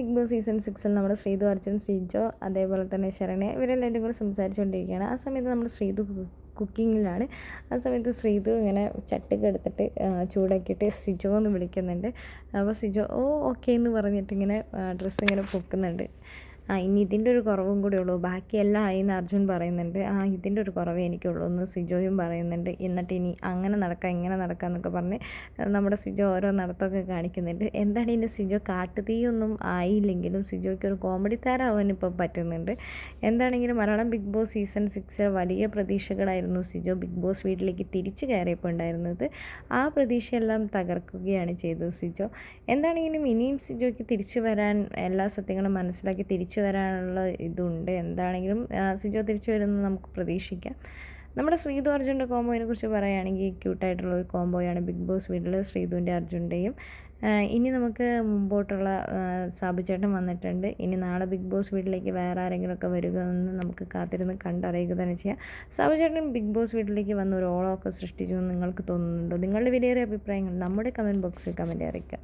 Big boss season സിക്സിൽ നമ്മുടെ ശ്രീതു അർജുൻ സിജോ അതേപോലെ തന്നെ ശരണെ ഇവരെല്ലാവരും കൂടെ സംസാരിച്ചുകൊണ്ടിരിക്കുകയാണ്. ആ സമയത്ത് നമ്മുടെ ശ്രീതു കുക്കിങ്ങിലാണ്. ആ സമയത്ത് ശ്രീതു ഇങ്ങനെ ചട്ടുക എടുത്തിട്ട് ചൂടാക്കിയിട്ട് സിജോ എന്ന് വിളിക്കുന്നുണ്ട്. അപ്പോൾ സിജോ ഓ ഓക്കെ എന്ന് പറഞ്ഞിട്ട് ഇങ്ങനെ ഡ്രസ്സ് ഇങ്ങനെ പൊക്കുന്നുണ്ട്. ആ ഇനി ഇതിന്റെ ഒരു കുറവും കൂടെ ഉള്ളൂ. ബാക്കിയെല്ലാം ആയി എന്ന് അർജുൻ പറയുന്നുണ്ട്. ആ ഇതിന്റെ ഒരു കുറവേ എനിക്കുള്ളൂ എന്ന് സിജോയും പറയുന്നുണ്ട്. എന്നിട്ട് ഇനി അങ്ങനെ നടക്കാം ഇങ്ങനെ നടക്കാം എന്നൊക്കെ പറഞ്ഞ് നമ്മുടെ സിജോ ഓരോ നടത്തമൊക്കെ കാണിക്കുന്നുണ്ട്. എന്താണ് ഇനി സിജോ കാട്ടുതീയൊന്നും ആയില്ലെങ്കിലും സിജോയ്ക്ക് ഒരു കോമഡി താരമാവാൻ ഇപ്പോൾ പറ്റുന്നുണ്ട്. എന്താണെങ്കിലും മലയാളം ബിഗ് ബോസ് സീസൺ സിക്സിൽ വലിയ പ്രതീക്ഷകളായിരുന്നു സിജോ ബിഗ് ബോസ് വീട്ടിലേക്ക് തിരിച്ചു കയറിയപ്പോൾ ഉണ്ടായിരുന്നത്. ആ പ്രതീക്ഷയെല്ലാം തകർക്കുകയാണ് ചെയ്തത് സിജോ. എന്താണെങ്കിലും ഇനിയും സിജോയ്ക്ക് തിരിച്ചു വരാൻ എല്ലാ സത്യങ്ങളും മനസ്സിലാക്കി തിരിച്ചു വരാനുള്ള ഇതുണ്ട്. എന്താണെങ്കിലും സിജോ തിരിച്ചു വരുമെന്ന് നമുക്ക് പ്രതീക്ഷിക്കാം. നമ്മുടെ ശ്രീതു അർജുന്റെ കോംബോയിനെ കുറിച്ച് പറയുകയാണെങ്കിൽ ക്യൂട്ടായിട്ടുള്ള ഒരു കോംബോയാണ് ബിഗ് ബോസ് വീട്ടിൽ ശ്രീതുവിന്റെ അർജുന്റെയും. ഇനി നമുക്ക് മുമ്പോട്ടുള്ള സാബു ചേട്ടൻ വന്നിട്ടുണ്ട്. ഇനി നാളെ ബിഗ് ബോസ് വീട്ടിലേക്ക് വേറെ ആരെങ്കിലുമൊക്കെ വരിക എന്ന് നമുക്ക് കാത്തിരുന്ന് കണ്ടറിയുക തന്നെ ചെയ്യാം. സാബു ചേട്ടൻ ബിഗ് ബോസ് വീട്ടിലേക്ക് വന്ന് ഒരു ഓളമൊക്കെ സൃഷ്ടിച്ചു എന്ന് നിങ്ങൾക്ക് തോന്നുന്നുണ്ടോ? നിങ്ങളുടെ വിലയേറിയ അഭിപ്രായങ്ങൾ നമ്മുടെ കമന്റ് ബോക്സിൽ കമന്റ് അറിയിക്കാം.